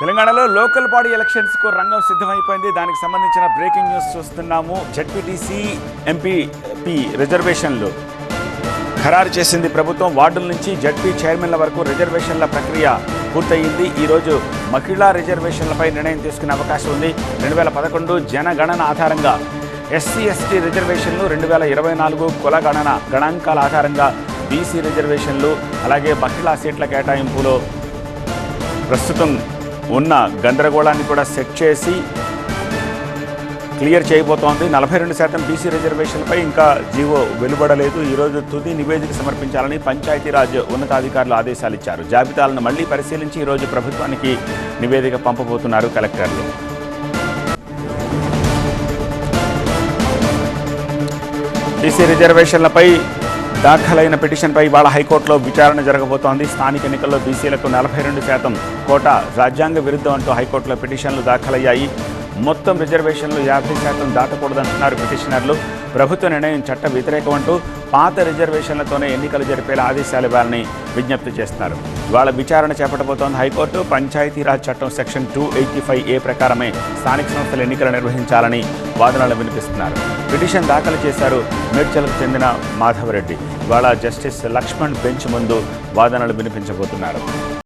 తెలంగాణలో local body ఎలక్షన్స్కు రంగం సిద్ధమైపోయింది. దానికి సంబంధించిన బ్రేకింగ్ న్యూస్ చూస్తున్నాము. జడ్పీటీసీ ఎంపీపీ రిజర్వేషన్లు. ఖరారు చేసింది ప్రభుత్వం. వార్డుల నుంచి జడ్పీ చైర్మన్ల వరకు రిజర్వేషన్ల ప్రక్రియ పూర్తయింది. ఈరోజు మహిళా రిజర్వేషన్లపై నిర్ణయం తీసుకునే అవకాశం ఉంది. రెండు వేల పదకొండు జనగణన ఆధారంగా ఎస్సీ ఎస్టీ రిజర్వేషన్లు రెండు వేల ఇరవై నాలుగు కుల గణన గణాంకాల ఆధారంగా బీసీ రిజర్వేషన్లు అలాగే మహిళా సీట్ల కేటాయింపులో ప్రస్తుతం ఉన్న గందరగోళాన్ని కూడా సెట్ చేసి క్లియర్ చేయబోతోంది. నలభై రెండు శాతం బీసీ రిజర్వేషన్పై ఇంకా జీవో వెలువడలేదు. ఈరోజు తుది నివేదిక సమర్పించాలని పంచాయతీరాజ్ ఉన్నతాధికారులు ఆదేశాలు ఇచ్చారు. జాబితాలను మళ్ళీ పరిశీలించి ఈరోజు ప్రభుత్వానికి నివేదిక పంపబోతున్నారు కలెక్టర్లు. బీసీ రిజర్వేషన్లపై దాఖలైన పిటిషన్పై ఇవాళ హైకోర్టులో విచారణ జరగబోతోంది. స్థానిక ఎన్నికల్లో బీసీలకు నలభై రెండు శాతం కోటా రాజ్యాంగ విరుద్ధం అంటూ హైకోర్టులో పిటిషన్లు దాఖలయ్యాయి. మొత్తం రిజర్వేషన్లు యాభై శాతం దాటకూడదంటున్నారు పిటిషనర్లు. ప్రభుత్వ నిర్ణయం చట్ట వ్యతిరేకం అంటూ పాత రిజర్వేషన్లతోనే ఎన్నికలు జరిపేలా ఆదేశాలు ఇవ్వాలని విజ్ఞప్తి చేస్తున్నారు. ఇవాళ విచారణ చేపట్టబోతోంది హైకోర్టు. పంచాయతీరాజ్ చట్టం section two eighty five A ప్రకారమే స్థానిక సంస్థల ఎన్నికలు నిర్వహించాలని వాదనలు వినిపిస్తున్నారు. పిటిషన్ దాఖలు చేశారు మేడ్చల్కు చెందిన మాధవరెడ్డి. ఇవాళ జస్టిస్ లక్ష్మణ్ బెంచ్ ముందు వాదనలు వినిపించబోతున్నారు.